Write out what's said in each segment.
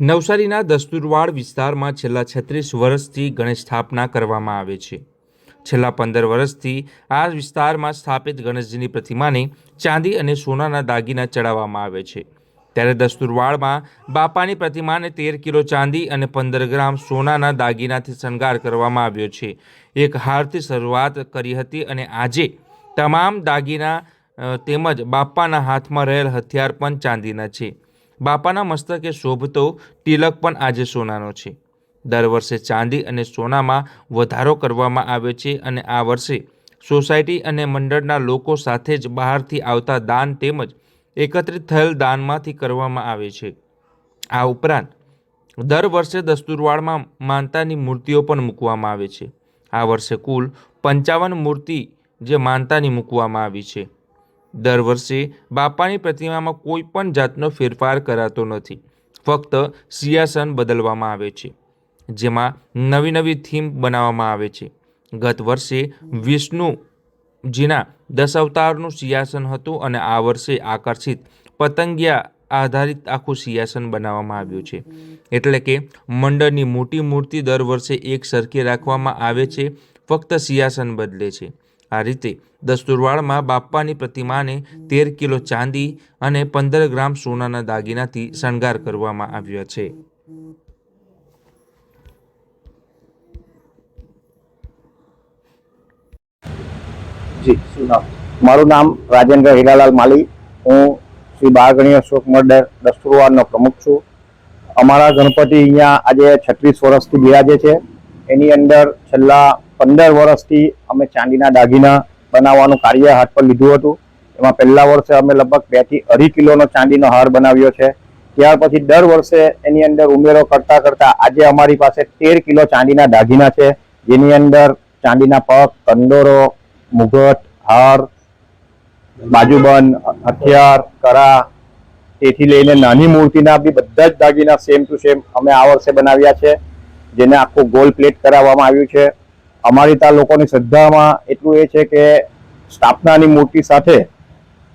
નવસારીના દસ્તુરવાડ વિસ્તારમાં છેલ્લા છત્રીસ વર્ષથી ગણેશ સ્થાપના કરવામાં આવે છે. છેલ્લા પંદર વર્ષથી આ વિસ્તારમાં સ્થાપિત ગણેશજીની પ્રતિમાને ચાંદી અને સોનાના દાગીના ચડાવવામાં આવે છે. ત્યારે દસ્તુરવાડમાં બાપાની પ્રતિમાને તેર કિલો ચાંદી અને પંદર ગ્રામ સોનાના દાગીનાથી શણગાર કરવામાં આવ્યો છે. એક હારથી શરૂઆત કરી હતી અને આજે તમામ દાગીના તેમજ બાપાના હાથમાં રહેલ હથિયાર પણ ચાંદીના છે. બાપાના મસ્તકે શોભતો તિલક પણ આજે સોનાનો છે. દર વર્ષે ચાંદી અને સોનામાં વધારો કરવામાં આવે છે અને આ વર્ષે સોસાયટી અને મંડળના લોકો સાથે જ બહારથી આવતા દાન તેમજ એકત્રિત થયેલ દાનમાંથી કરવામાં આવે છે. આ ઉપરાંત દર વર્ષે દસ્તુરવાડમાં માનતાની મૂર્તિઓ પણ મૂકવામાં આવે છે. આ વર્ષે કુલ પંચાવન મૂર્તિ જે માનતાની મૂકવામાં આવી છે. દર વર્ષે બાપાની પ્રતિમામાં કોઈ પણ જાતનો ફેરફાર કરાતો નથી. ફક્ત સિંહાસન બદલવામાં આવે છે, જેમાં નવી નવી થીમ બનાવવામાં આવે છે. ગત વર્ષે વિષ્ણુજીના દસ અવતારનું સિંહાસન હતું અને આ વર્ષે આકર્ષિત પતંગિયા આધારિત આખું સિંહાસન બનાવવામાં આવ્યું છે. એટલે કે મંડળની મોટી મૂર્તિ દર વર્ષે એક સરખી રાખવામાં આવે છે, ફક્ત સિંહાસન બદલે છે. આ રીતે દસ્તુરવાડમાં બાપ્પાની પ્રતિમાને તેર કિલો ચાંદી અને પંદર ગ્રામ સોનાના દાગીનાથી શણગાર કરવામાં આવ્યો છે. મારું નામ રાજેન્દ્ર હીરાલાલ માલી. હું શ્રી બાળગણી અશોક મંડળ દસ્તુરવાડનો પ્રમુખ છું. અમારા ગણપતિ અહીંયા આજે છત્રીસ વર્ષથી બિરાજે છે. એની અંદર છેલ્લા પંદર વર્ષથી અમે ચાંદીના દાગીના બનાવવાનું કાર્ય હાથ પર લીધું હતું. એમાં પહેલા વર્ષે અમે લગભગ બેથી અઢી કિલોનો ચાંદીનો હાર બનાવ્યો છે. ત્યાર પછી દર વર્ષે એની અંદર ઉમેરો કરતા કરતા આજે અમારી પાસે તેર કિલો ચાંદીના દાગીના છે. જેની અંદર ચાંદીના પગ, કંદોરો, મુગટ, હાર બાજુબંધ હથિયાર, કરા, તેથી લઈને નાની મૂર્તિના બી બધા જ દાગીના સેમ ટુ સેમ અમે આ વર્ષે બનાવ્યા છે. જેને આખું ગોલ્ડ પ્લેટ કરાવવામાં આવ્યું છે. અમારી ત્યાં લોકોની શ્રદ્ધામાં એટલું એ છે કે સ્થાપનાની મૂર્તિ સાથે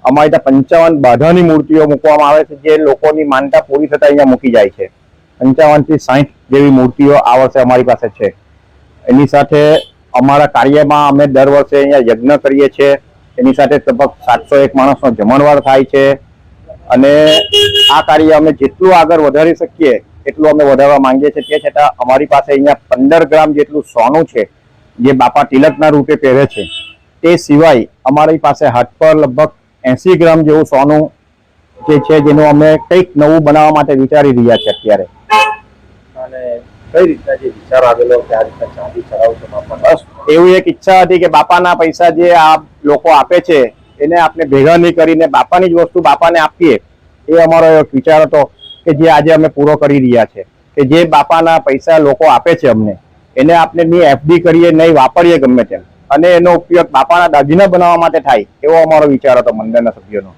અમારી ત્યાં પંચાવન બાધાની મૂર્તિઓ મૂકવામાં આવે છે જે લોકોની માનતા પૂરી થતાં અહીંયા મૂકી જાય છે. પંચાવનથી સાઠ જેવી મૂર્તિઓ આ વર્ષે અમારી પાસે છે. એની સાથે અમારા કાર્યમાં અમે દર વર્ષે અહીંયા યજ્ઞ કરીએ છીએ. એની સાથે લગભગ સાતસો એક માણસનો જમણવાર થાય છે. અને આ કાર્ય અમે જેટલું આગળ વધારી શકીએ એટલું અમે વધારવા માંગીએ છીએ. તે છતાં અમારી પાસે અહીંયા પંદર ગ્રામ જેટલું સોનું છે. જે બાપા તિલકના રૂપે પહેરે છે તે સિવાય અમારી પાસે હાથ પર લગભગ એસી ગ્રામ જેવું સોનું જે છે જેનું અમે કંઈક નવું બનાવવા માટે વિચારી રહ્યા છે અત્યારે. એવી એક ઈચ્છા હતી કે બાપાના પૈસા જે આ લોકો આપે છે એને આપણે ભેગા નહીં કરીને બાપાની જ વસ્તુ બાપાને આપીએ એ અમારો એક વિચાર હતો કે જે આજે અમે પૂરો કરી રહ્યા છે કે જે બાપાના પૈસા લોકો આપે છે અમને. એને આપણે નહીં એફડી કરીએ, નહીં વાપરીએ ગમે તેમ. અને એનો ઉપયોગ બાપાના દાગીના બનાવવા માટે થાય, એવો અમારો વિચાર હતો મંદિરના સભ્યોનો.